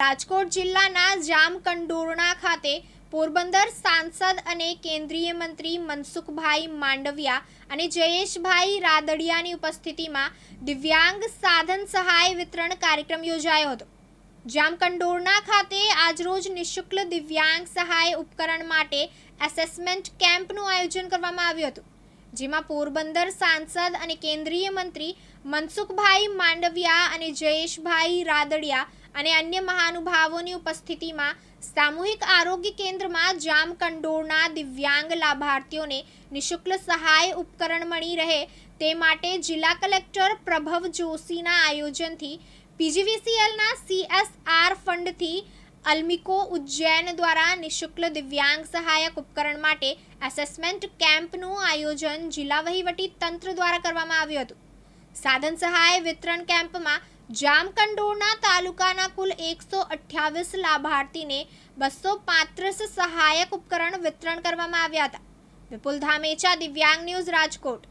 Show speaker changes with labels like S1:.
S1: રાજકોટ જિલ્લાના જામકંડોરણા ખાતે પોરબંદર સાંસદ અને કેન્દ્રીય મંત્રી મનસુખભાઈ માંડવિયા અને જયેશભાઈ રાદડિયાની ઉપસ્થિતિમાં દિવ્યાંગ સાધન સહાય વિતરણ કાર્યક્રમ યોજાયો હતો. જામકંડોરણા ખાતે આજરોજ નિઃશુલ્ક દિવ્યાંગ સહાય ઉપકરણ માટે એસેસમેન્ટ કેમ્પનું આયોજન કરવામાં આવ્યું હતું. જેમાં પોરબંદર સાંસદ અને કેન્દ્રીય મંત્રી મનસુખભાઈ માંડવિયા અને જયેશભાઈ રાદડિયા અને અન્ય મહાનુભાવોની ઉપસ્થિતિમાં સામૂહિક આરોગ્ય કેન્દ્રમાં જામકંડોળના દિવ્યાંગ લાભાર્થીઓને નિઃશુલ્ક સહાય ઉપકરણ મળી રહે તે માટે જિલ્લા કલેક્ટર પ્રભવ જોશીના આયોજનથી પીજીવીસીએલના સીએસઆર ફંડથી અલ્મિકો ઉજ્જૈન દ્વારા નિઃશુલ્ક દિવ્યાંગ સહાયક ઉપકરણ માટે એસેસમેન્ટ કેમ્પનું આયોજન જિલ્લા વહીવટી તંત્ર દ્વારા કરવામાં આવ્યું હતું. સાધન સહાય વિતરણ કેમ્પમાં જામકંડોરણા તાલુકાના કુલ એકસો અઠ્યાવીસ લાભાર્થીને બસો પાંત્રીસ સહાયક ઉપકરણ વિતરણ કરવામાં આવ્યા હતા. વિપુલ ધામેચા, દિવ્યાંગ ન્યૂઝ રાજકોટ.